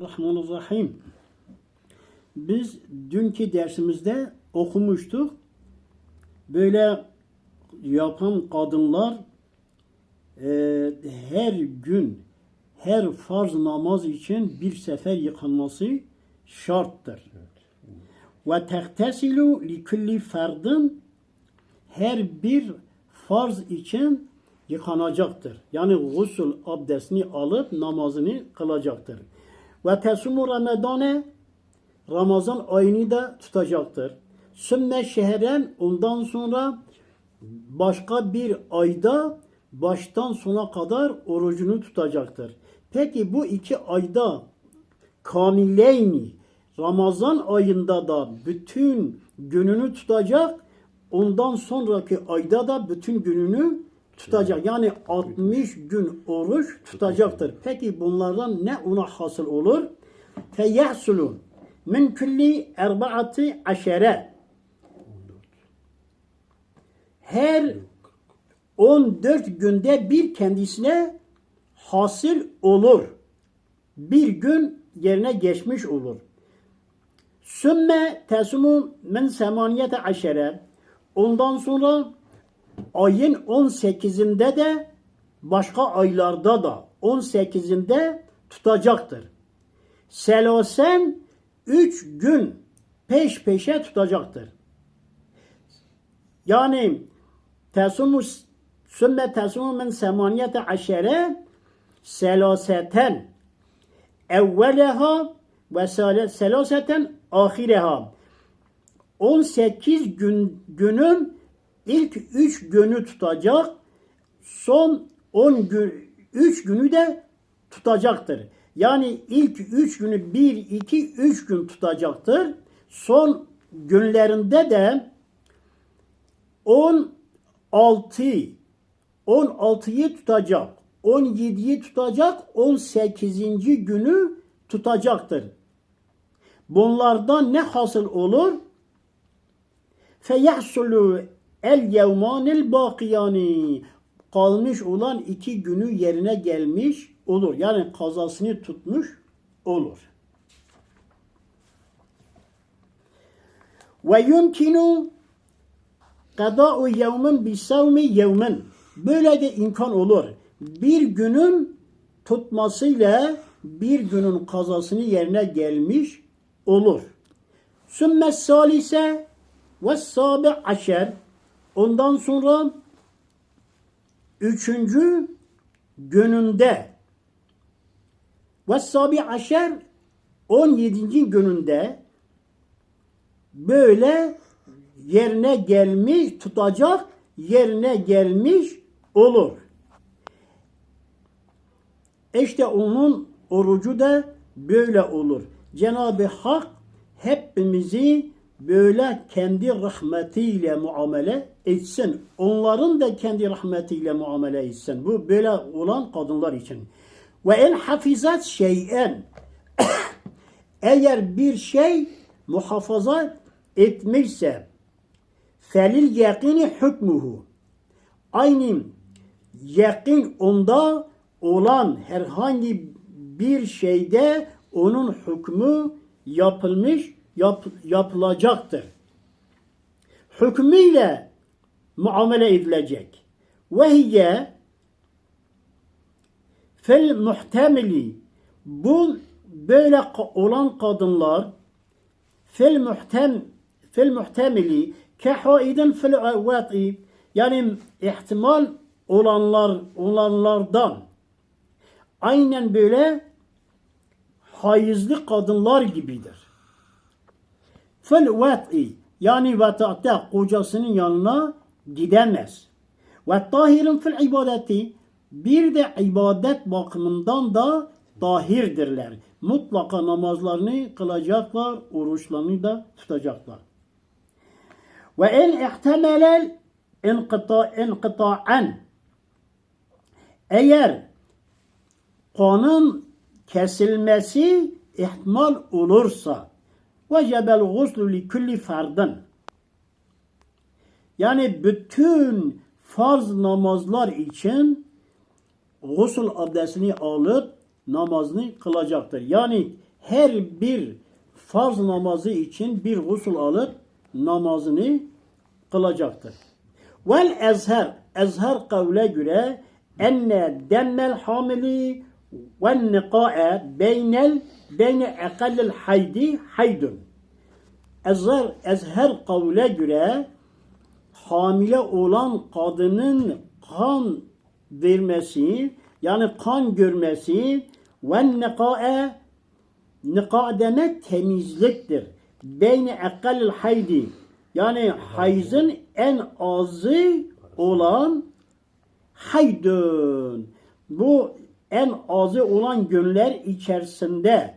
Bismillahirrahmanirrahim. Biz dünkü dersimizde okumuştuk. Böyle yapan kadınlar e, her gün her farz namaz için bir sefer yıkanması şarttır. Ve tehtesilu li kulli ferdin her bir farz için yıkanacaktır. Yani gusül abdestini alıp namazını kılacaktır. Ve tesumu ramadane Ramazan ayını da tutacaktır. Sümme şehren ondan sonra başka bir ayda baştan sona kadar orucunu tutacaktır. Peki bu iki ayda kamileyni Ramazan ayında da bütün gününü tutacak ondan sonraki ayda da bütün gününü tutacak. Yani 60 gün oruç tutacaktır. Peki bunlardan ne ona hasıl olur? Feyahsulu min kulli erbaati aşere her 14 günde bir kendisine hasıl olur. Bir gün yerine geçmiş olur. Sümme tesumu min semaniyete aşere ondan sonra ayın 18'inde de başka aylarda da 18'inde tutacaktır. Selosen 3 gün peş peşe tutacaktır. Yani tesumu sümme tesumu min semaniyete aşere selaseten evveleha ve selaseten ahireha 18 gün günün ilk 3 günü tutacak son 10 gün 3 günü de tutacaktır. Yani ilk 3 günü 1 2 3 gün tutacaktır. Son günlerinde de 16 16'yı tutacak. 17'yi tutacak. 18. günü tutacaktır. Bunlardan ne hasıl olur? Feyahsulu el yevmanil bakiyani kalmış olan iki günü yerine gelmiş olur. Yani kazasını tutmuş olur. Ve yumkinu kada'u yevmin bi savmi yevmin. Böyle de imkan olur. Bir günün tutmasıyla bir günün kazasını yerine gelmiş olur. Sümme salise ve sabi aşer. Ondan sonra üçüncü gününde ve sabi aşer 17. gününde böyle yerine gelmiş tutacak yerine gelmiş olur. İşte onun orucu da böyle olur. Cenab-ı Hak hepimizi böyle kendi rahmetiyle muamele etsin. Onların da kendi rahmetiyle muamele etsin. Bu böyle olan kadınlar için. Ve en hafizat şeyen eğer bir şey muhafaza etmişse felil yakini hükmuhu aynı yakin onda olan herhangi bir şeyde onun hükmü yapılmış yap, yapılacaktır. Hükmüyle muamele edilecek. Ve hiye fel muhtemili bu böyle olan kadınlar fel muhtem fel muhtemili ke haidin fil vati yani ihtimal olanlar olanlardan aynen böyle hayızlı kadınlar gibidir. Fil vat'i yani vatatta kocasının yanına gidemez. Ve tahirin fil ibadeti bir de ibadet bakımından da tahirdirler. Mutlaka namazlarını kılacaklar, oruçlarını da tutacaklar. Ve en ihtemelel inqita inqita'an eğer kanın kesilmesi ihtimal olursa vecebel guslu li kulli fardın yani bütün farz namazlar için gusül abdestini alıp namazını kılacaktır. Yani her bir farz namazı için bir gusül alıp namazını kılacaktır. Vel ezher, ezher kavle göre enne demmel hamili ve nika'e beynel beyne ekallel haydi haydun. Ezher, ezher kavle göre hamile olan kadının kan vermesi yani kan görmesi ve nikae nika demek temizliktir. Beyni ekkalil haydi yani hayızın en azı olan haydun. Bu en azı olan günler içerisinde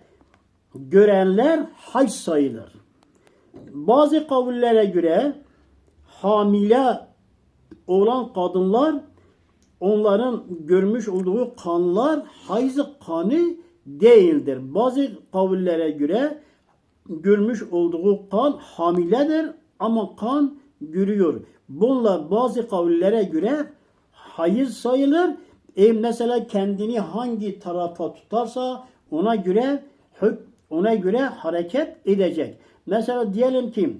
görenler hay sayılır. Bazı kavillere göre hamile olan kadınlar onların görmüş olduğu kanlar hayız kanı değildir. Bazı kavillere göre görmüş olduğu kan hamiledir ama kan görüyor. Bunlar bazı kavillere göre hayız sayılır. E mesela kendini hangi tarafa tutarsa ona göre ona göre hareket edecek. Mesela diyelim ki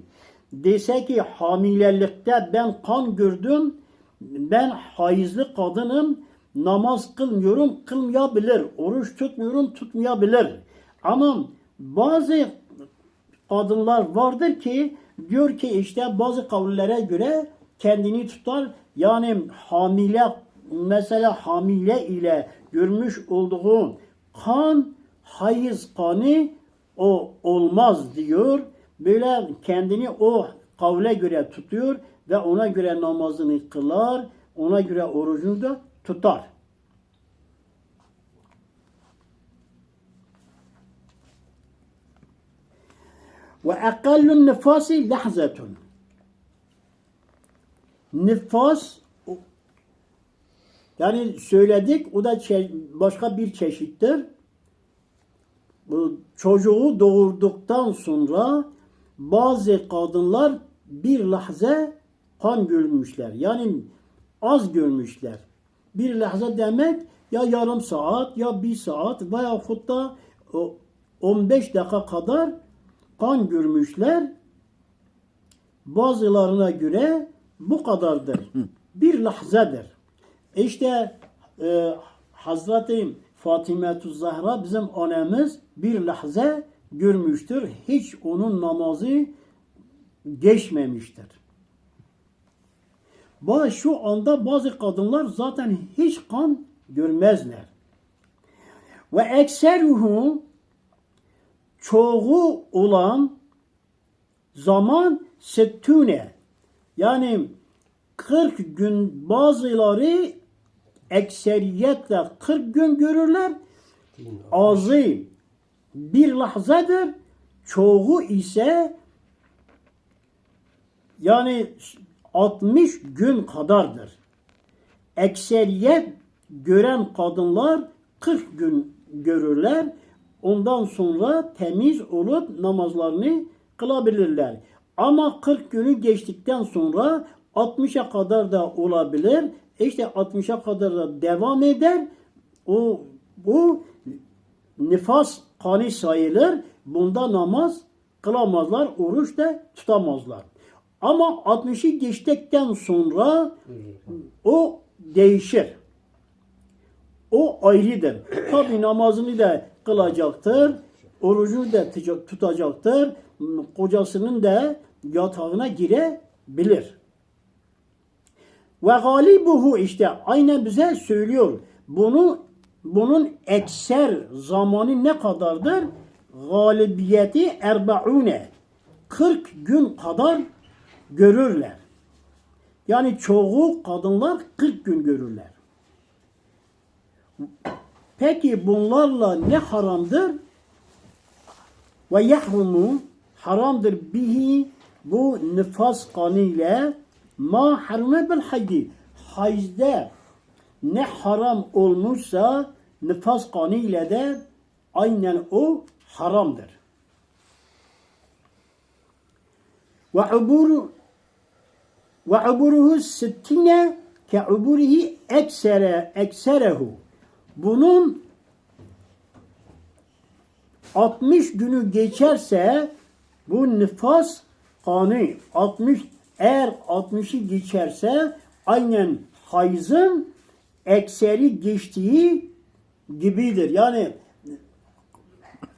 dese ki hamilelikte ben kan gördüm, ben hayızlı kadınım, namaz kılmıyorum, kılmayabilir. Oruç tutmuyorum, tutmayabilir. Ama bazı kadınlar vardır ki diyor ki işte bazı kavillere göre kendini tutar. Yani hamile mesela hamile ile görmüş olduğu kan hayız kanı o olmaz diyor. Böyle kendini o kavle göre tutuyor ve ona göre namazını kılar, ona göre orucunu da tutar. Ve ekallun nifasi lahzetun. Nifas yani söyledik o da başka bir çeşittir. Bu çocuğu doğurduktan sonra bazı kadınlar bir lahze kan görmüşler. Yani az görmüşler. Bir lahze demek ya yarım saat ya bir saat veya da o 15 dakika kadar kan görmüşler. Bazılarına göre bu kadardır. Bir lahzedir. İşte e, Hazreti Fatime Zahra bizim annemiz bir lahze görmüştür. Hiç onun namazı geçmemiştir. Ba- Şu anda bazı kadınlar zaten hiç kan görmezler. Ve ekseruhu çoğu olan zaman settune yani 40 gün bazıları ekseriyetle 40 gün görürler. Azı bir lahzadır. Çoğu ise yani 60 gün kadardır. Ekseriyet gören kadınlar 40 gün görürler. Ondan sonra temiz olup namazlarını kılabilirler. Ama 40 günü geçtikten sonra 60'a kadar da olabilir. İşte 60'a kadar da devam eder. O bu nifas kanı sayılır. Bunda namaz kılamazlar, oruç da tutamazlar. Ama 60'ı geçtikten sonra o değişir. O ayrıdır. Tabi namazını da kılacaktır. Orucunu da tutacaktır. Kocasının da yatağına girebilir. Ve galibuhu işte aynen bize söylüyor. Bunu bunun ekser zamanı ne kadardır? Galibiyeti erbaune. 40 gün kadar görürler. Yani çoğu kadınlar 40 gün görürler. Peki bunlarla ne haramdır? Ve yahrumu haramdır bihi bu nifas kanıyla ma harume bil haydi. Hayzde ne haram olmuşsa nifas kanıyla de aynen o haramdır. Ve uburu ve uburuhu sittine ke uburihi eksere ekserehu. Bunun 60 günü geçerse bu nifas kanı 60 eğer 60'ı geçerse aynen hayızın ekseri geçtiği gibidir. Yani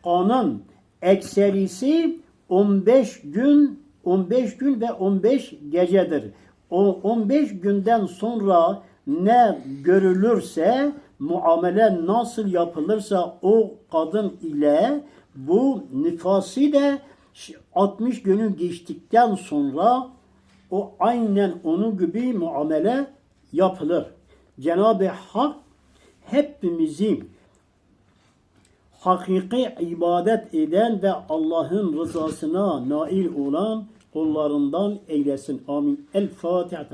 kanın ekserisi 15 gün 15 gün ve 15 gecedir. O 15 günden sonra ne görülürse muamele nasıl yapılırsa o kadın ile bu nifası da 60 günü geçtikten sonra o aynen onun gibi muamele yapılır. Cenab-ı Hak hepimizi hakiki ibadet eden ve Allah'ın rızasına nail olan kullarından eylesin. Amin. El Fatiha.